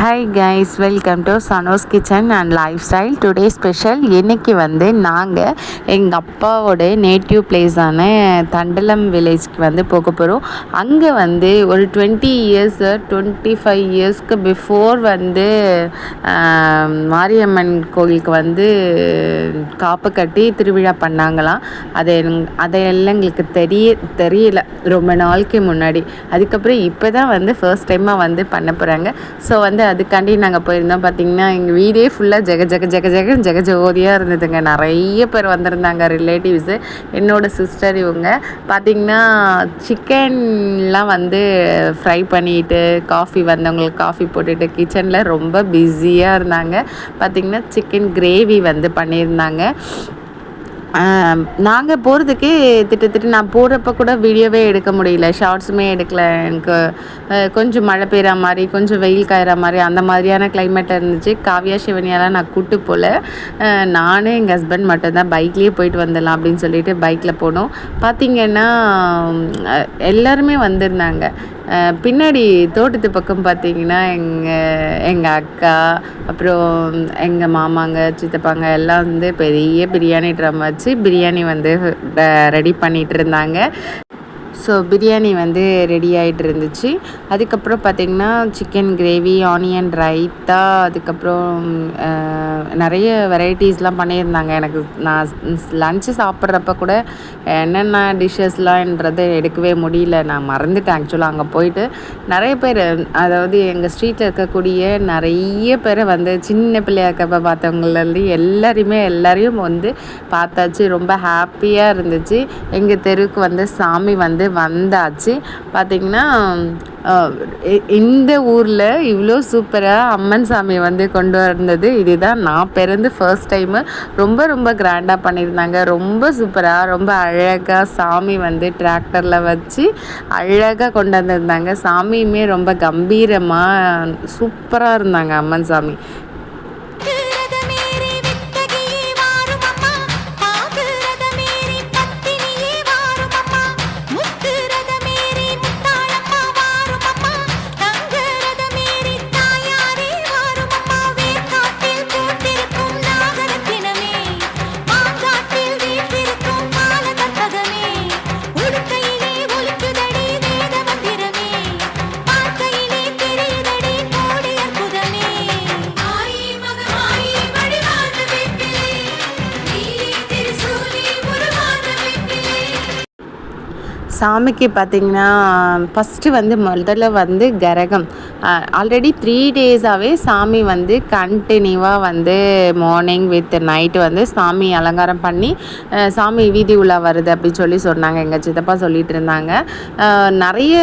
Hi guys welcome to சனோஸ் kitchen and life style today special இன்றைக்கி வந்து நாங்கள் எங்கள் அப்பாவோட நேட்டிவ் பிளேஸான தண்டலம் வில்லேஜ்க்கு வந்து போக போகிறோம் அங்கே வந்து ஒரு டுவெண்ட்டி இயர்ஸ் டுவெண்ட்டி ஃபைவ் இயர்ஸ்க்கு பிஃபோர் வந்து மாரியம்மன் கோயிலுக்கு வந்து காப்பு கட்டி திருவிழா பண்ணாங்களாம். அதை அதையெல்லாம் எங்களுக்கு தெரிய தெரியல. ரொம்ப நாளைக்கு முன்னாடி. அதுக்கப்புறம் இப்போ தான் வந்து ஃபர்ஸ்ட் டைமாக வந்து பண்ண போகிறாங்க ஸோ வந்து அதுக்காண்டி நாங்கள் போயிருந்தோம். பார்த்தீங்கன்னா எங்கள் வீடே ஃபுல்லாக ஜெக ஜெக ஜெக ஜெக ஜெக ஜோதியாக இருந்ததுங்க. நிறைய பேர் வந்திருந்தாங்க ரிலேட்டிவ்ஸு என்னோடய சிஸ்டர் இவங்க. பார்த்தீங்கன்னா சிக்கன்லாம் வந்து ஃப்ரை பண்ணிட்டு காஃபி வந்தவங்களுக்கு காஃபி போட்டுட்டு கிச்சனில் ரொம்ப பிஸியாக இருந்தாங்க. பார்த்தீங்கன்னா சிக்கன் கிரேவி வந்து பண்ணியிருந்தாங்க. நாங்கள் போகிறதுக்கே திட்டத்திட்டு நான் போகிறப்ப கூட வீடியோவே எடுக்க முடியல. ஷார்ட்ஸுமே எடுக்கல. எனக்கு கொஞ்சம் மழை பெய்கிற மாதிரி கொஞ்சம் வெயில் காயிற மாதிரி அந்த மாதிரியான கிளைமேட் இருந்துச்சு. காவியா சிவனியாலாம் நான் கூட்டு போகல நானும் எங்கள் ஹஸ்பண்ட் மட்டும்தான் பைக்லேயே போயிட்டு வந்துடலாம் அப்படின்னு சொல்லிட்டு பைக்கில் போனோம். பார்த்தீங்கன்னா எல்லாருமே வந்திருந்தாங்க. பின்னாடி தோட்டத்து பக்கம் பார்த்தீங்கன்னா எங்கள் எங்கள் அக்கா அப்புறம் எங்கள் மாமாங்க சித்தப்பாங்க எல்லாம் வந்து பெரிய பிரியாணி ட்ரம் வச்சு பிரியாணி வந்து ரெடி பண்ணிகிட்டு இருந்தாங்க. ஸோ பிரியாணி வந்து ரெடி ஆகிட்டு இருந்துச்சு. அதுக்கப்புறம் பார்த்திங்கன்னா சிக்கன் கிரேவி ஆனியன் ரைத்தா அதுக்கப்புறம் நிறைய வெரைட்டிஸ்லாம் பண்ணியிருந்தாங்க. எனக்கு நான் லஞ்சு சாப்பிட்றப்ப கூட என்னென்ன டிஷ்ஷஸ்லாம்ன்றதை எடுக்கவே முடியல. நான் மறந்துட்டேன் ஆக்சுவலாக அங்கே போயிட்டு. நிறைய பேர் அதாவது எங்கள் ஸ்ட்ரீட்டில் இருக்கக்கூடிய நிறைய பேரை வந்து சின்ன பிள்ளையாக இருக்கப்ப பார்த்தவங்களி எல்லோரையுமே எல்லாரையும் வந்து பார்த்தாச்சு. ரொம்ப ஹாப்பியாக இருந்துச்சு. எங்கள் தெருவுக்கு வந்து சாமி வந்து வந்தாச்சு. பார்த்திங்கன்னா இந்த ஊரில் இவ்வளோ சூப்பராக அம்மன் சாமி வந்து கொண்டு வந்தது. இதுதான் நான் பிறந்து ஃபர்ஸ்ட் டைமு ரொம்ப ரொம்ப கிராண்டாக பண்ணியிருந்தாங்க. ரொம்ப சூப்பராக ரொம்ப அழகாக சாமி வந்து டிராக்டரில் வச்சு அழகாக கொண்டு வந்திருந்தாங்க. சாமியுமே ரொம்ப கம்பீரமாக சூப்பராக இருந்தாங்க அம்மன் சாமி. சாமிக்கு பார்த்திங்கன்னா ஃபஸ்ட்டு வந்து முதல்ல வந்து கரகம். ஆல்ரெடி த்ரீ டேஸாகவே சாமி வந்து கண்டினியூவாக வந்து மார்னிங் வித் நைட்டு வந்து சாமி அலங்காரம் பண்ணி சாமி வீதி உலா வருது அப்படின்னு சொல்லி சொன்னாங்க எங்கள் சித்தப்பா சொல்லிட்டு இருந்தாங்க. நிறைய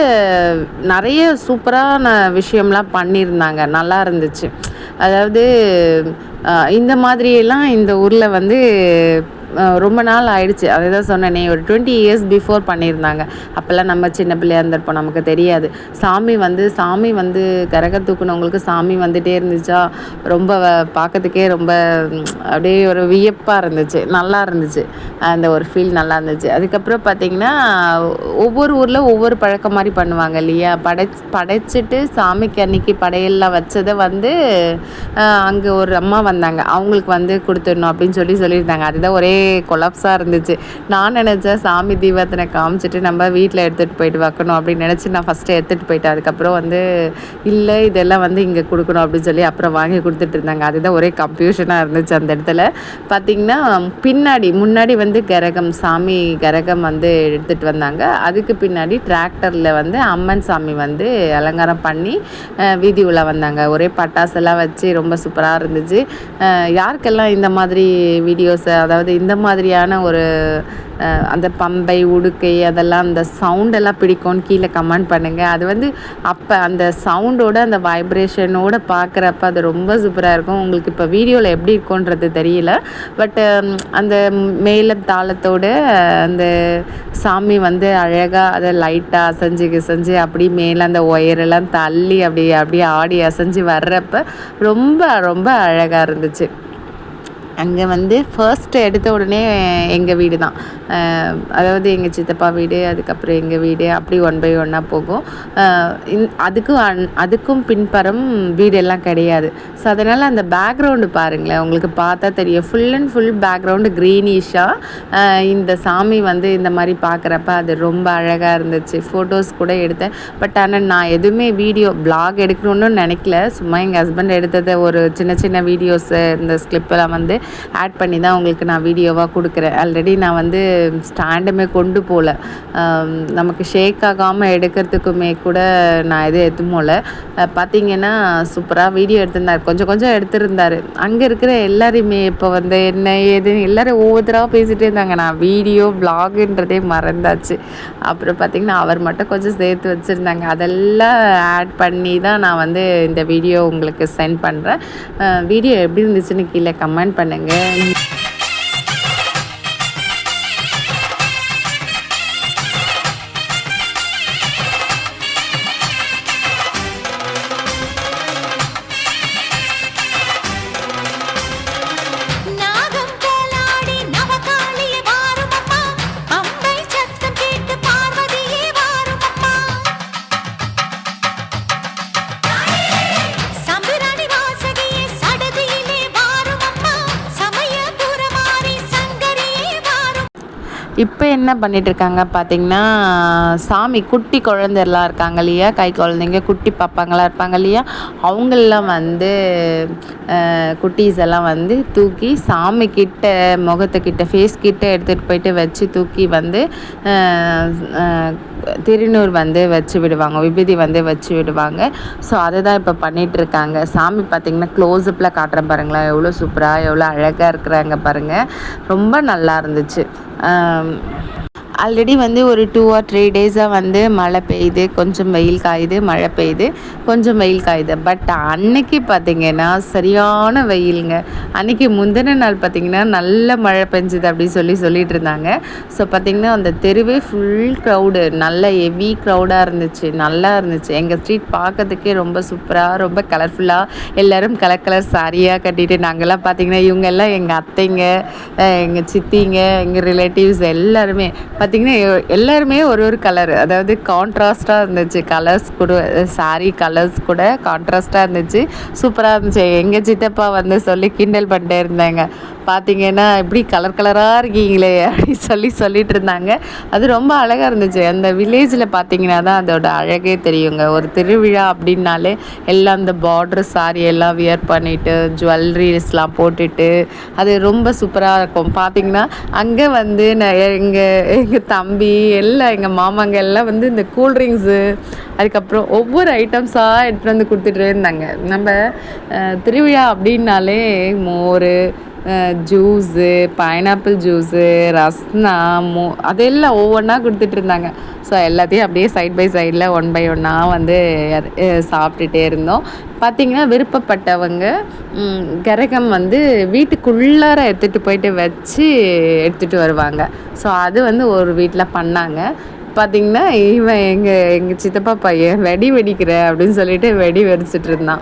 நிறைய சூப்பரான விஷயம்லாம் பண்ணியிருந்தாங்க. நல்லா இருந்துச்சு. அதாவது இந்த மாதிரியெல்லாம் இந்த ஊரில் வந்து ரொம்ப நாள் ஆயிடுச்சு. அதை தான் சொன்னேனே ஒரு டுவெண்ட்டி இயர்ஸ் பிஃபோர் பண்ணியிருந்தாங்க. அப்போல்லாம் நம்ம சின்ன பிள்ளையாக இருந்திருப்போம் நமக்கு தெரியாது. சாமி வந்து சாமி வந்து கரக தூக்குனவங்களுக்கு சாமி வந்துட்டே இருந்துச்சா? ரொம்ப வ- பார்க்கறதுக்கே ரொம்ப அப்படியே ஒரு வியப்பாக இருந்துச்சு. நல்லா இருந்துச்சு. அந்த ஒரு ஃபீல் நல்லா இருந்துச்சு. அதுக்கப்புறம் பார்த்தீங்கன்னா ஒவ்வொரு ஊரில் ஒவ்வொரு பழக்கம் மாதிரி பண்ணுவாங்க இல்லையா? படை படைச்சிட்டு சாமிக்கு அன்னைக்கு படையெல்லாம் வச்சதை வந்து அங்கே ஒரு அம்மா வந்தாங்க. அவங்களுக்கு வந்து கொடுத்துடணும் அப்படின்னு சொல்லி சொல்லியிருந்தாங்க. அதுதான் ஒரே கொலாப்ஸாக இருந்துச்சு. நான் நினச்சேன் சாமி தீபத்தினை காமிச்சிட்டு நம்ம வீட்டில் எடுத்துகிட்டு போயிட்டு வைக்கணும் அப்படின்னு நினச்சி நான் ஃபஸ்ட்டு எடுத்துகிட்டு போயிட்டேன். அதுக்கப்புறம் வந்து இல்லை இதெல்லாம் வந்து இங்கே கொடுக்கணும் அப்படின்னு சொல்லி அப்புறம் வாங்கி கொடுத்துட்டு இருந்தாங்க. அதுதான் ஒரே கன்ஃபியூஷனாக இருந்துச்சு அந்த இடத்துல. பார்த்திங்கன்னா பின்னாடி முன்னாடி வந்து கரகம் சாமி கரகம் வந்து எடுத்துகிட்டு வந்தாங்க. அதுக்கு பின்னாடி டிராக்டரில் வந்து அம்மன் சாமி வந்து அலங்காரம் பண்ணி வீதி உலா வந்தாங்க. ஒரே பட்டாசெல்லாம் வச்சு ரொம்ப சூப்பராக இருந்துச்சு. யாருக்கெல்லாம் இந்த மாதிரி வீடியோஸ் அதாவது இந்த மாதிரியான ஒரு அந்த பம்பை உடுக்கை அதெல்லாம் அந்த சவுண்டெல்லாம் பிடிக்கும்னு கீழே கமெண்ட் பண்ணுங்கள் அது வந்து அப்போ அந்த சவுண்டோட அந்த வைப்ரேஷனோட பார்க்குறப்ப அது ரொம்ப சூப்பராக இருக்கும். உங்களுக்கு இப்போ வீடியோவில் எப்படி இருக்கும்ன்றது தெரியல. பட்டு அந்த மேல தாளத்தோட அந்த சாமி வந்து அழகாக அதை லைட்டாக அசைஞ்சு கிசைஞ்சு அப்படி மேலே அந்த ஒயரெல்லாம் தள்ளி அப்படி அப்படியே ஆடி அசைஞ்சு வர்றப்ப ரொம்ப ரொம்ப அழகாக இருந்துச்சு. அங்கே வந்து ஃபர்ஸ்ட் எடுத்த உடனே எங்கள் வீடு தான் அதாவது எங்கள் சித்தப்பா வீடு அதுக்கப்புறம் எங்கள் வீடு அப்படி ஒன் பை ஒன்னாக போகும். இந் அதுக்கும் அன்- அதுக்கும் பின்பறம் வீடெல்லாம் கிடையாது. ஸோ அதனால் அந்த பேக்ரவுண்டு பாருங்களேன் உங்களுக்கு பார்த்தா தெரியும். ஃபுல் அண்ட் ஃபுல் பேக்ரவுண்டு க்ரீனிஷாக இந்த சாமி வந்து இந்த மாதிரி பார்க்குறப்ப அது ரொம்ப அழகாக இருந்துச்சு. ஃபோட்டோஸ் கூட எடுத்தேன். பட் ஆனால் நான் எதுவுமே வீடியோ பிளாக் எடுக்கணும்னு நினைக்கல. சும்மா எங்கள் ஹஸ்பண்ட் எடுத்தது ஒரு சின்ன சின்ன வீடியோஸு இந்த ஸ்கிளிப்பெல்லாம் வந்து ஆட் பண்ணி தான் உங்களுக்கு நான் வீடியோவாக கொடுக்குறேன். ஆல்ரெடி நான் வந்து ஸ்டாண்டுமே கொண்டு போகல நமக்கு ஷேக் ஆகாமல் எடுக்கிறதுக்குமே கூட நான் எதுவும் எதுவும் போல. பார்த்தீங்கன்னா சூப்பராக வீடியோ எடுத்திருந்தார். கொஞ்சம் கொஞ்சம் எடுத்திருந்தார். அங்கே இருக்கிற எல்லாரையுமே இப்போ வந்து என்ன ஏதுன்னு எல்லோரும் ஒவ்வொருத்தராக பேசிகிட்டே இருந்தாங்க. நான் வீடியோ வ்ளாகுன்றதே மறந்தாச்சு. அப்புறம் பார்த்தீங்கன்னா அவர் மட்டும் கொஞ்சம் சேர்த்து வச்சுருந்தாங்க. அதெல்லாம் ஆட் பண்ணி தான் நான் வந்து இந்த வீடியோ உங்களுக்கு சென்ட் பண்ணுறேன் வீடியோ எப்படி இருந்துச்சுன்னு கீழே கமெண்ட் பண்ணேன் பண்ணுங்கள் இப்போ என்ன பண்ணிட்டு இருக்காங்க பார்த்தீங்கன்னா சாமி குட்டி குழந்தைலாம் இருக்காங்க இல்லையா? கை குழந்தைங்க குட்டி பாப்பாங்களாம் இருப்பாங்க இல்லையா? அவங்களெலாம் வந்து குட்டீஸ் எல்லாம் வந்து தூக்கி சாமி கிட்ட முகத்துக்கிட்ட ஃபேஸ் கிட்ட எடுத்துகிட்டு போயிட்டு வச்சு தூக்கி வந்து திருநூறு வந்து வச்சு விடுவாங்க. விபூதி வந்து வச்சு விடுவாங்க. ஸோ அதை தான் இப்போ பண்ணிகிட்டு இருக்காங்க சாமி பார்த்திங்கன்னா க்ளோஸ்அப்பில் காட்டுறேன் பாருங்களேன். எவ்வளோ சூப்பராக எவ்வளோ அழகாக இருக்கிறாங்க பாருங்கள் ரொம்ப நல்லா இருந்துச்சு. 嗯。ஆல்ரெடி வந்து ஒரு டூ ஆர் த்ரீ டேஸாக வந்து மழை பெய்யுது. கொஞ்சம் வெயில் காயுது மழை பெய்யுது. கொஞ்சம் வெயில் காயுது. பட் அன்னைக்கு பார்த்திங்கன்னா சரியான வெயிலுங்க. அன்னைக்கு முந்தின நாள் பார்த்திங்கன்னா நல்ல மழை பெஞ்சுது அப்படின்னு சொல்லி சொல்லிட்டு இருந்தாங்க. ஸோ பார்த்திங்கன்னா அந்த தெருவே ஃபுல் க்ரௌடு நல்ல ஹெவி க்ரௌடாக இருந்துச்சு. நல்லா இருந்துச்சு. எங்கள் ஸ்ட்ரீட் பார்க்கறதுக்கே ரொம்ப சூப்பராக ரொம்ப கலர்ஃபுல்லாக எல்லோரும் கலர் கலர் சாரியாக கட்டிட்டு நாங்கள்லாம் பார்த்திங்கன்னா இவங்க எல்லாம் எங்கள் அத்தைங்க எங்கள் சித்திங்க எங்கள் ரிலேட்டிவ்ஸ் எல்லாருமே பார்த்தீங்கன்னா எல்லாருமே ஒரு ஒரு கலர் அதாவது கான்ட்ராஸ்டாக இருந்துச்சு. கலர்ஸ் கூட சாரி கலர்ஸ் கூட கான்ட்ராஸ்டாக இருந்துச்சு. சூப்பராக இருந்துச்சு. எங்கள் சித்தப்பா வந்து சொல்லி கிண்டல் பண்ணிட்டே இருந்தாங்க. பார்த்தீங்கன்னா இப்படி கலர் கலராக இருக்கீங்களே அப்படின்னு சொல்லி சொல்லிட்டு இருந்தாங்க. அது ரொம்ப அழகாக இருந்துச்சு. அந்த வில்லேஜில் பார்த்தீங்கன்னா தான் அதோட அழகே தெரியுங்க. ஒரு திருவிழா அப்படின்னாலே எல்லாம் அந்த பார்டர் சாரி எல்லாம் வியர் பண்ணிவிட்டு ஜுவல்லரிஸ்லாம் போட்டுட்டு அது ரொம்ப சூப்பராக இருக்கும். பார்த்தீங்கன்னா அங்கே வந்து நான் எங்கள் எங்கள் தம்பி எல்லாம் எங்கள் மாமாங்க எல்லாம் வந்து இந்த கூல்ட்ரிங்க்ஸு அதுக்கப்புறம் ஒவ்வொரு ஐட்டம்ஸாக எடுத்துகிட்டு வந்து கொடுத்துட்டு இருந்தாங்க. நம்ம திருவிழா அப்படின்னாலே மோர் ஜூஸு பைனாப்பிள் ஜூஸு ரஸ்னா மோ அதெல்லாம் ஒவ்வொன்றா கொடுத்துட்டு இருந்தாங்க. ஸோ எல்லாத்தையும் அப்படியே சைட் பை சைடில் ஒன் பை ஒன்னாக வந்து சாப்பிட்டுட்டே இருந்தோம். பார்த்தீங்கன்னா விருப்பப்பட்டவங்க கரகம் வந்து வீட்டுக்குள்ளார எடுத்துகிட்டு போயிட்டு வச்சு எடுத்துகிட்டு வருவாங்க. ஸோ அது வந்து ஒரு வீட்டில் பண்ணாங்க. பார்த்தீங்கன்னா இவன் எங்கள் எங்கள் சித்தப்பா பையன் வெடி வெடிக்கிற அப்படின்னு சொல்லிட்டு வெடி வெடிச்சிட்டு இருந்தான்.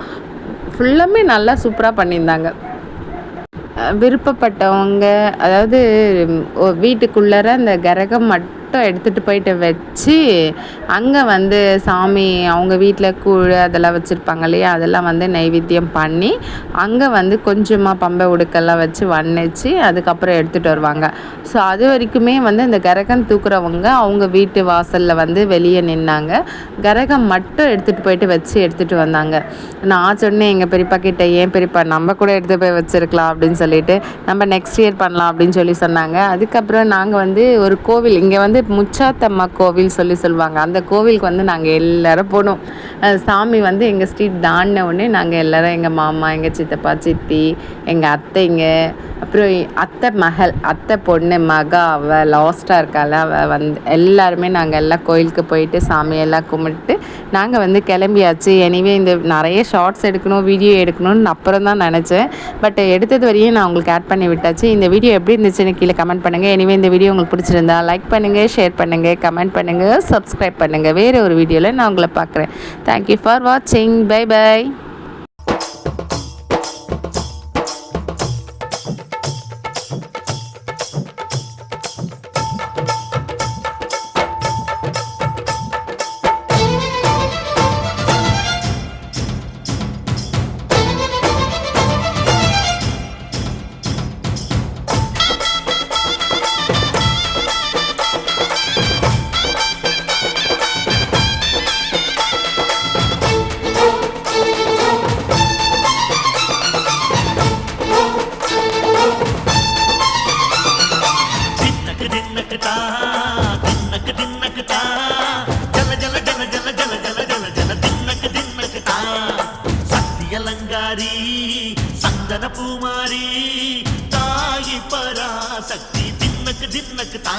ஃபுல்லாமே நல்லா சூப்பராக பண்ணியிருந்தாங்க. விருப்பப்பட்டவங்க அதாவது வீட்டுக்குள்ளார அந்த கரகம் மட்டும் எடுத்துகிட்டு போயிட்டு வச்சு அங்கே வந்து சாமி அவங்க வீட்டில் கூழ் அதெல்லாம் வச்சுருப்பாங்க இல்லையா? அதெல்லாம் வந்து நைவேத்தியம் பண்ணி அங்கே வந்து கொஞ்சமாக பம்பை உடுக்கெல்லாம் வச்சு வண்ணச்சு அதுக்கப்புறம் எடுத்துகிட்டு வருவாங்க. ஸோ அது வரைக்குமே வந்து இந்த கரகம் தூக்குறவங்க அவங்க வீட்டு வாசலில் வந்து வெளியே நின்னாங்க. கரகம் மட்டும் எடுத்துகிட்டு போயிட்டு வச்சு எடுத்துகிட்டு வந்தாங்க. நான் சொன்னேன் எங்கள் பெரியப்பா கிட்ட ஏன் பெரியப்பா நம்ம கூட எடுத்து போய் வச்சுருக்கலாம் அப்படின்னு சொல்லிட்டு நம்ம நெக்ஸ்ட் இயர் பண்ணலாம் அப்படின்னு சொல்லி சொன்னாங்க. அதுக்கப்புறம் நாங்கள் வந்து ஒரு கோவில் இங்கே வந்து முச்சாத்தம்மா கோவில் சொல்லி சொல்லுவாங்க. அந்த கோவிலுக்கு வந்து நாங்கள் எல்லாரும் போனோம். சாமி வந்து எங்கள் ஸ்ட்ரீட் தாண்டின உடனே நாங்கள் எல்லாரும் எங்கள் மாமா எங்கள் சித்தப்பா சித்தி எங்கள் அத்தைங்க அப்புறம் அத்தை மகள் அத்தை பொண்ணு மகா அவள் லாஸ்ட்டாக இருக்காள் அவள் வந்து எல்லாருமே நாங்கள் எல்லாம் கோயிலுக்கு போயிட்டு சாமியெல்லாம் கும்பிட்டு நாங்கள் வந்து கிளம்பியாச்சு. எனிவே இந்த நிறைய ஷார்ட்ஸ் எடுக்கணும் வீடியோ எடுக்கணும்னு அப்புறம் தான் நினச்சேன். பட் எடுத்தது வரையும் நான் உங்களுக்கு ஆட் பண்ணி விட்டாச்சு. இந்த வீடியோ எப்படி இருந்துச்சுன்னு கீழே கமெண்ட் பண்ணுங்கள் எனிவே இந்த வீடியோ உங்களுக்கு பிடிச்சிருந்தா லைக் பண்ணுங்கள் ஷேர் பண்ணுங்கள் கமெண்ட் பண்ணுங்கள் சப்ஸ்கிரைப் பண்ணுங்கள் வேறு ஒரு வீடியோவில் நான் உங்களை பார்க்குறேன். தேங்க்யூ ஃபார் வாட்சிங் பை பை సంగారి సందన పుమారి తాయి పరాశక్తి దిన్నకు దిన్నకు తా.